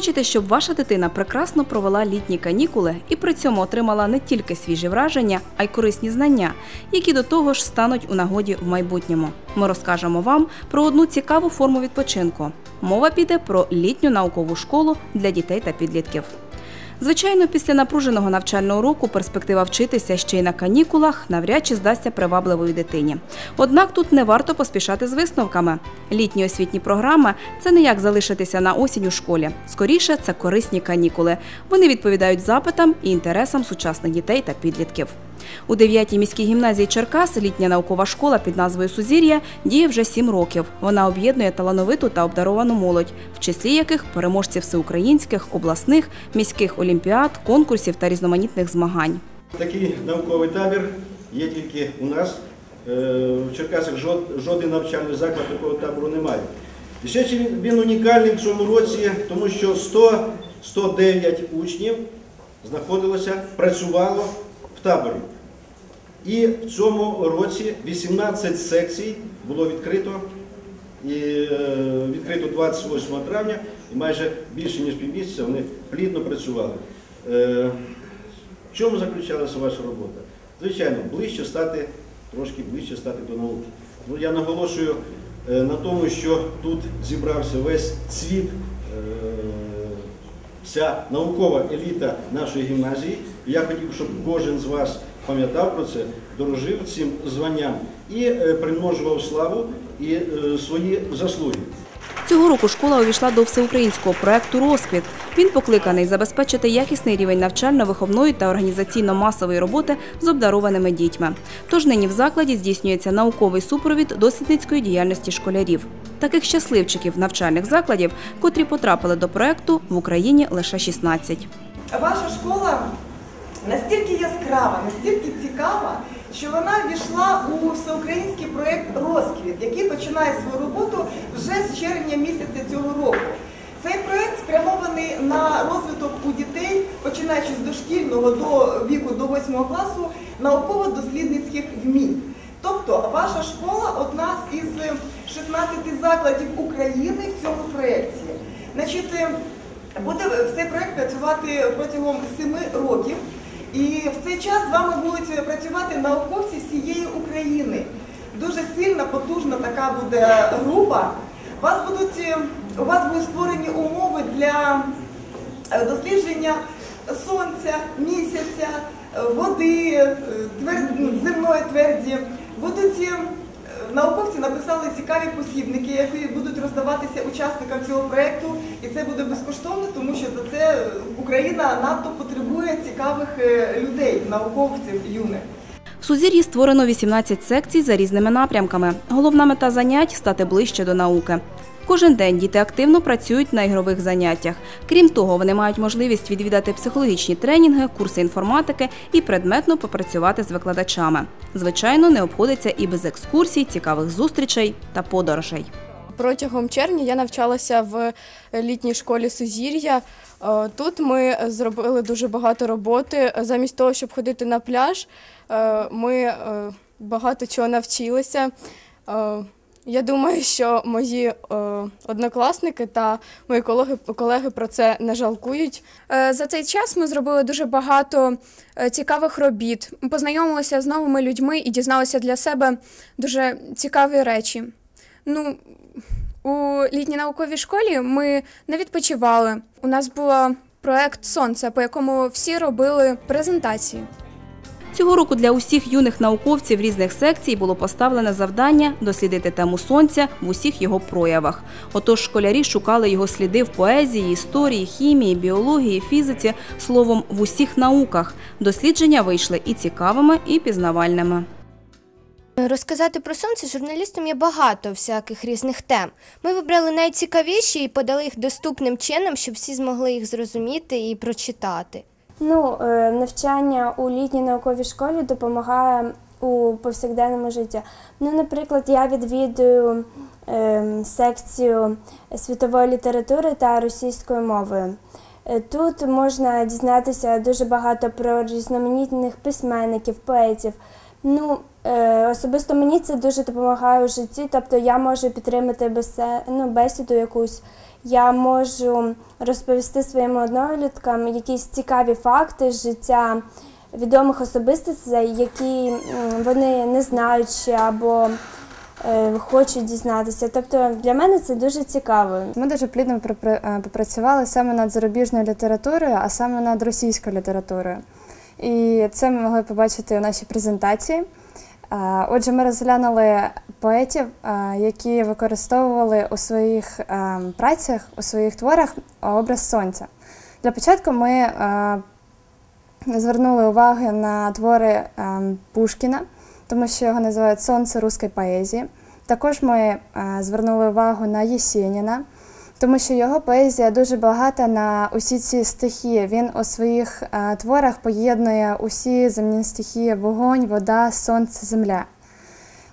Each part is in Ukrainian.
Хочете, щоб ваша дитина прекрасно провела літні канікули і при цьому отримала не тільки свіжі враження, а й корисні знання, які до того ж стануть у нагоді в майбутньому. Ми розкажемо вам про одну цікаву форму відпочинку. Мова піде про літню наукову школу для дітей та підлітків. Звичайно, після напруженого навчального року перспектива вчитися ще й на канікулах навряд чи здасться привабливою дитині. Однак тут не варто поспішати з висновками. Літні освітні програми це не як залишитися на осінь у школі. Скоріше, це корисні канікули. Вони відповідають запитам і інтересам сучасних дітей та підлітків. У 9-й міській гімназії Черкас літня наукова школа під назвою Сузір'я діє вже сім років. Вона об'єднує талановиту та обдаровану молодь, в числі яких переможці всеукраїнських, обласних, міських олімпіад, конкурсів та різноманітних змагань. Такий науковий табір є тільки у нас. Е, В Черкасах жоден навчальний заклад такого табору немає. І ще він- унікальний в цьому році, тому що 100, 109 учнів знаходилося, працювало в таборі. І в цьому році 18 секцій було відкрито. І е, відкрито 28 травня, і майже більше ніж півмісяця вони плідно працювали. Е, в чому заключалася ваша робота? Звичайно, ближче стати, трошки ближче стати до науки. Ну, я наголошую е, на тому, що тут зібрався весь цвіт, е, вся наукова еліта нашої гімназії. Я хотів, щоб кожен з вас пам'ятав про це, дорожив цим званням і е, примножував славу і е, свої заслуги. Цього року школа увійшла до всеукраїнського проекту Розквіт. Він покликаний забезпечити якісний рівень навчально-виховної та організаційно-масової роботи з обдарованими дітьми. Тож нині в закладі здійснюється науковий супровід дослідницької діяльності школярів. Таких щасливчиків навчальних закладів, котрі потрапили до проекту, в Україні лише 16. Ваша школа настільки яскрава, настільки цікава, що вона війшла у всеукраїнський проєкт Розквіт, який починає свою роботу вже з червня місяця цього року. Цей проєкт спрямований на розвиток у дітей, починаючи з дошкільного до віку до 8 класу, науково-дослідницьких вмінь. Тобто ваша школа одна із 16 закладів України в цьому проєкті. Буде цей проект працювати протягом семи років. І в цей час з вами будуть працювати науковці всієї України. Дуже сильна, потужна така буде група. Вас будуть, у вас будуть створені умови для е, дослідження сонця, місяця, е, води, е, твер- ну, земної тверді. Будуть е, Науковці написали цікаві посібники, які будуть роздаватися учасникам цього проєкту, і це буде безкоштовно, тому що за це Україна надто потребує цікавих е, людей, науковців юних. В Сузір'ї створено 18 секцій за різними напрямками. Головна мета занять стати ближче до науки. Кожен день діти активно працюють на ігрових заняттях. Крім того, вони мають можливість відвідати психологічні тренінги, курси інформатики і предметно попрацювати з викладачами. Звичайно, не обходиться і без екскурсій, цікавих зустрічей та подорожей. Протягом червня я навчалася в літній школі Сузір'я. Е, Тут ми зробили дуже багато роботи. Замість того, щоб ходити на пляж, е, ми е, багато чого навчилися. Я думаю, що мої е, однокласники та мої колеги, колеги про це не жалкують. Е, За цей час ми зробили дуже багато е, цікавих робіт. Ми познайомилися з новими людьми і дізналися для себе дуже цікаві речі. Ну, у літній науковій школі ми не відпочивали. У нас був проект Сонце, по якому всі робили презентації. Цього року для усіх юних науковців різних секцій було поставлене завдання дослідити тему сонця в усіх його проявах. Отож, школярі шукали його сліди в поезії, історії, хімії, біології, фізиці, словом, в усіх науках. Дослідження вийшли і цікавими, і пізнавальними. Розказати про сонце журналістам є багато всяких різних тем. Ми вибрали найцікавіші і подали їх доступним чином, щоб всі змогли їх зрозуміти і прочитати. Ну, е, навчання у літній науковій школі допомагає у повсякденному житті. Ну, наприклад, я відвідую е, секцію світової літератури та російської мови. Е, Тут можна дізнатися дуже багато про різноманітних письменників, поетів. Ну, е, особисто мені це дуже допомагає у житті, тобто я можу підтримати ну, бесіду якусь я можу розповісти своїм одноліткам якісь цікаві факти з життя відомих особистостей, які вони не знають ще або е, хочуть дізнатися. Тобто для мене це дуже цікаво. Ми дуже плідно е, попрацювали саме над зарубіжною літературою, а саме над російською літературою. І це ми могли побачити у нашій презентації. Е, Отже, ми розглянули поетів, е, які використовували у своїх е, працях, у своїх творах образ сонця. Для початку ми е, звернули увагу на твори Пушкіна, тому що його називають Сонце руської поезії. Також ми звернули увагу на Єсеніна, тому що його поезія дуже багата на усі ці стихії. Він у своїх творах поєднує усі земні стихії: вогонь, вода, сонце, земля.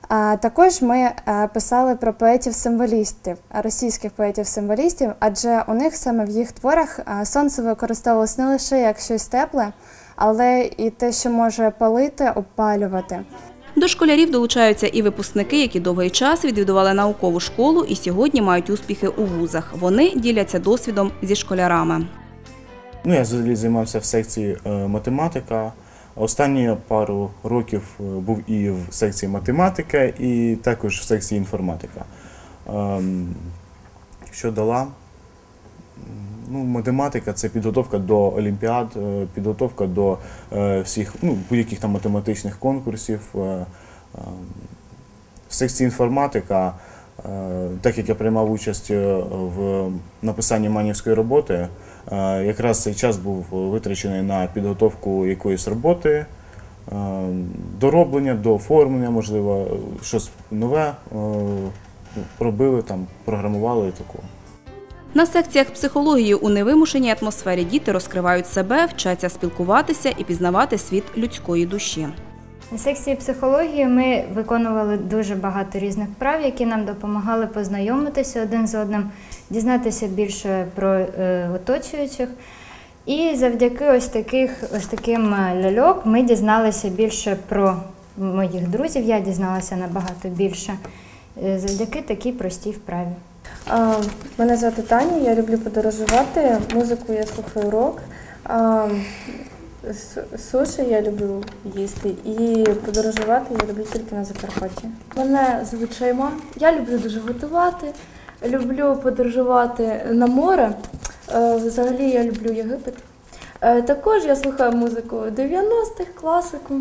А також ми е, писали про поетів-символістів, російських поетів-символістів, адже у них саме в їх творах е, сонце використовувалось не лише як щось тепле, але і те, що може палити, опалювати. До школярів долучаються і випускники, які довгий час відвідували наукову школу і сьогодні мають успіхи у вузах. Вони діляться досвідом зі школярами. Ну, я взагалі займався в секції е, математика. Останні пару років е, був і в секції математика, і також в секції інформатика. Ем, Що дала? Ну, математика це підготовка до олімпіад, е, підготовка до е, всіх ну, будь-яких там математичних конкурсів. Ем, В секції інформатика, так як я приймав участь в написанні манівської роботи, якраз цей час був витрачений на підготовку якоїсь роботи, дороблення, дооформлення, можливо, щось нове робили, там, програмували і такого. На секціях психології у невимушеній атмосфері діти розкривають себе, вчаться спілкуватися і пізнавати світ людської душі. На секції психології ми виконували дуже багато різних вправ, які нам допомагали познайомитися один з одним, дізнатися більше про е, оточуючих. І завдяки ось таких ось таким е, ляльок ми дізналися більше про моїх друзів. Я дізналася набагато більше е, завдяки такій простій вправі. А, Мене звати Таня, я люблю подорожувати. Музику я слухаю рок. А, Суші я люблю їсти і подорожувати я люблю тільки на Закарпатті. Мене звуть Шайма. Я люблю дуже готувати, люблю подорожувати на море. Е, Взагалі я люблю Єгипет. Е, Також я слухаю музику 90-х, класику.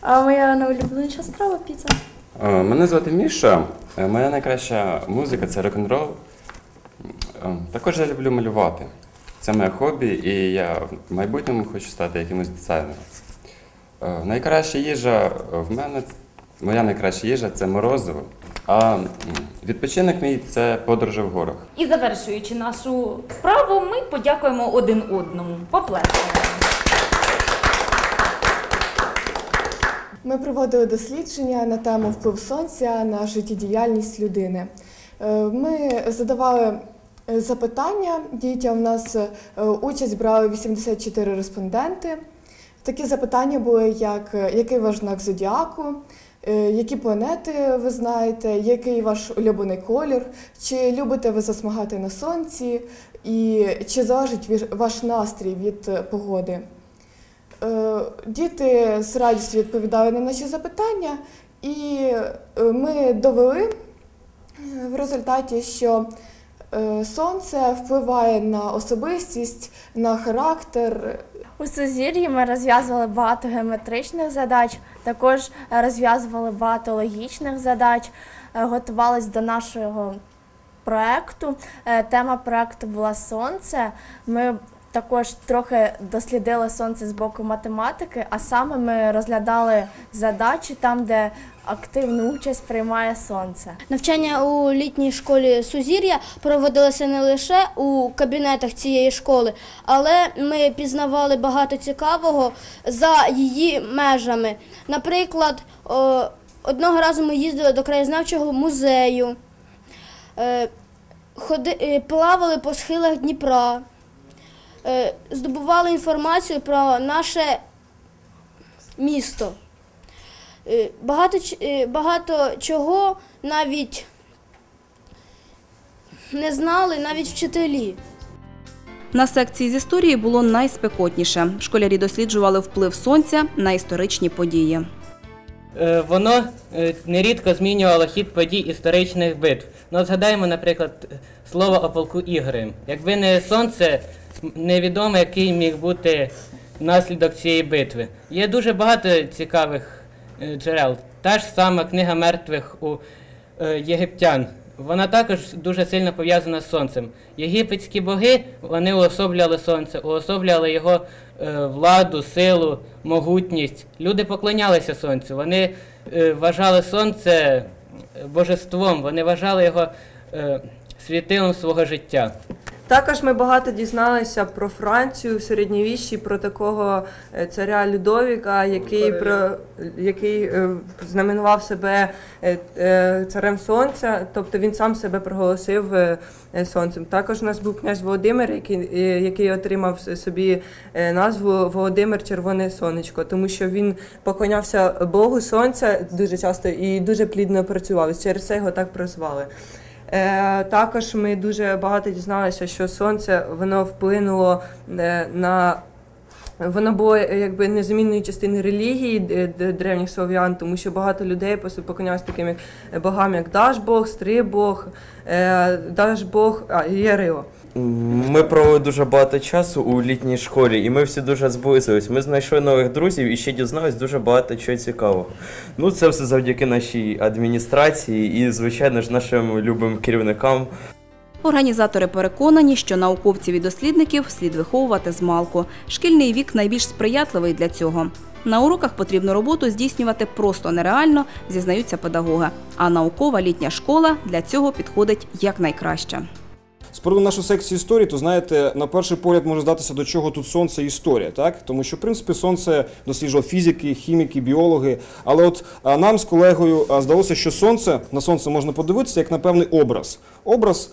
А моя найулюбленіша справа піца. Е, Мене звати Міша. Моя найкраща музика це рок-н-рол. Е, Також я люблю малювати. Це моє хобі, і я в майбутньому хочу стати якимось дизайнером. Е, Найкраща їжа в мене, моя найкраща їжа це морозиво. А відпочинок мій це подорожі в горах. І завершуючи нашу справу, ми подякуємо один одному. Поплескаємо. Ми проводили дослідження на тему вплив сонця на життєдіяльність людини. Е, Ми задавали запитання дітям. У нас е, участь брали 84 респонденти. Такі запитання були, як е, який ваш знак зодіаку, е, які планети ви знаєте, який ваш улюблений колір, чи любите ви засмагати на сонці, і чи залежить ваш настрій від е, погоди. Е, Діти з радістю відповідали на наші запитання, і е, ми довели е, в результаті, що е, сонце впливає на особистість, на характер. У Сузір'ї ми розв'язували багато геометричних задач, також розв'язували багато логічних задач, готувалися готувались до нашого проекту. Е, Тема проекту була сонце. Ми також трохи дослідили сонце з боку математики, а саме ми розглядали задачі там, де активну участь приймає сонце. Навчання у літній школі Сузір'я проводилося не лише у кабінетах цієї школи, але ми пізнавали багато цікавого за її межами. Наприклад, одного разу ми їздили до краєзнавчого музею, е, е, плавали по схилах Дніпра, здобували інформацію про наше місто. Е, Багато, ч- е, багато чого навіть не знали навіть вчителі. На секції з історії було найспекотніше. Школярі досліджували вплив сонця на історичні події. Е, Воно е, нерідко змінювало хід подій історичних битв. Ну, згадаємо, наприклад, слово о полку Ігорем. Якби не сонце, невідомо, який міг бути наслідок цієї битви. Є дуже багато цікавих е, джерел. Та ж сама книга мертвих у е, єгиптян. Вона також дуже сильно пов'язана з сонцем. Єгипетські боги вони уособлювали сонце, уособлювали його е, владу, силу, могутність. Люди поклонялися сонцю. Вони е, вважали сонце е, божеством, вони вважали його е, світилом свого життя. Також ми багато дізналися про Францію в середньовіччі, про такого е, царя Людовіка, який про який е, знаменував себе е, е, царем сонця, тобто він сам себе проголосив е, е, сонцем. Також у нас був князь Володимир, який, е, який отримав собі назву Володимир Червоне Сонечко, тому що він поклонявся Богу Сонця дуже часто і дуже плідно працював. Через це його так прозвали. Е, також ми дуже багато дізналися, що сонце воно вплинуло е, на. Воно було е, якби незамінною частиною релігії д- древніх слов'ян, тому що багато людей поклонялися таким як е, богам, як Дажбог, Стрибог, е, Дажбог, а Ярило. Ми провели дуже багато часу у літній школі, і ми всі дуже зблизились. Ми знайшли нових друзів і ще дізнались дуже багато чого цікавого. Ну, це все завдяки нашій адміністрації і, звичайно ж, нашим любим керівникам. Організатори переконані, що науковців і дослідників слід виховувати з малку. Шкільний вік найбільш сприятливий для цього. На уроках потрібну роботу здійснювати просто нереально, зізнаються педагоги. А наукова літня школа для цього підходить якнайкраще. З приводу нашої секції історії, то знаєте, на перший погляд може здатися, до чого тут сонце і історія, так? Тому що, в принципі, сонце досліджував фізики, хіміки, біологи. Але от нам з колегою здалося, що сонце на сонце можна подивитися як на певний образ. Образ,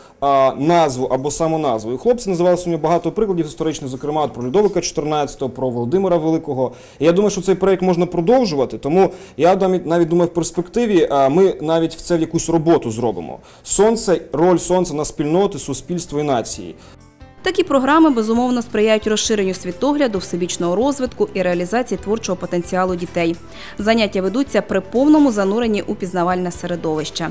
назву або самоназву. І хлопці називали сьогодні багато прикладів історичних, зокрема про Людовика XIV, про Володимира Великого. І я думаю, що цей проект можна продовжувати. Тому я навіть думаю, в перспективі а, ми навіть в це в якусь роботу зробимо. Сонце, роль сонця на спільноти, суспільство і нації. Такі програми безумовно сприяють розширенню світогляду, всебічного розвитку і реалізації творчого потенціалу дітей. Заняття ведуться при повному зануренні у пізнавальне середовище.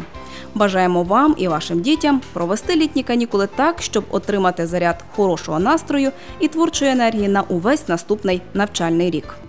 Бажаємо вам і вашим дітям провести літні канікули так, щоб отримати заряд хорошого настрою і творчої енергії на увесь наступний навчальний рік.